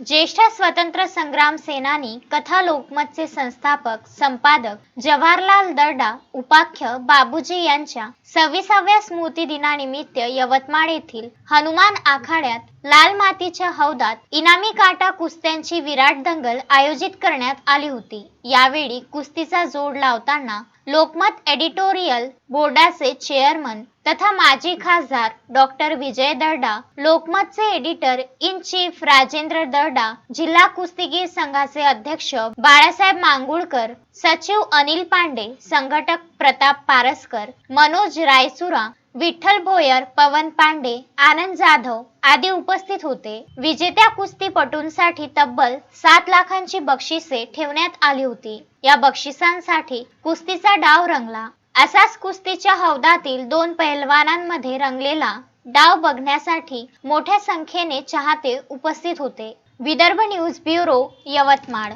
ज्येष्ठ स्वतंत्र संग्राम सेनानी कथा लोकमतचे संस्थापक संपादक जवाहरलाल दर्डा उपाख्य बाबूजी यांच्या सव्वीसाव्या स्मृती दिनानिमित्त यवतमाळ येथील हनुमान आखाड्यात लाल मातीच्या हौदात इनामी काटा कुस्त्यांची विराट दंगल आयोजित करण्यात आली होती. यावेळी कुस्तीचा जोड लावताना लोकमत एडिटोरियल बोर्डाचे चेअरमन तथा माजी खासदार doctor Vijay Darda लोकमतचे editor in chief Rajendra Darda जिल्हा कुस्तीगीर संघाचे अध्यक्ष बाळासाहेब मांगुळकर सचिव अनिल पांडे संघटक प्रताप पारसकर मनोज रायसुरा विठ्ठल भोयर पवन पांडे आनंद जाधव आदी उपस्थित होते. विजेत्या कुस्तीपटूंसाठी तब्बल सात लाखांची बक्षिसे ठेवण्यात आली होती. या बक्षिसांसाठी कुस्तीचा डाव रंगला. असाच कुस्तीच्या हौदातील दोन पैलवानांमध्ये रंगलेला डाव बघण्यासाठी मोठ्या संख्येने चाहते उपस्थित होते. Vidarbha news bureau Yavatmal.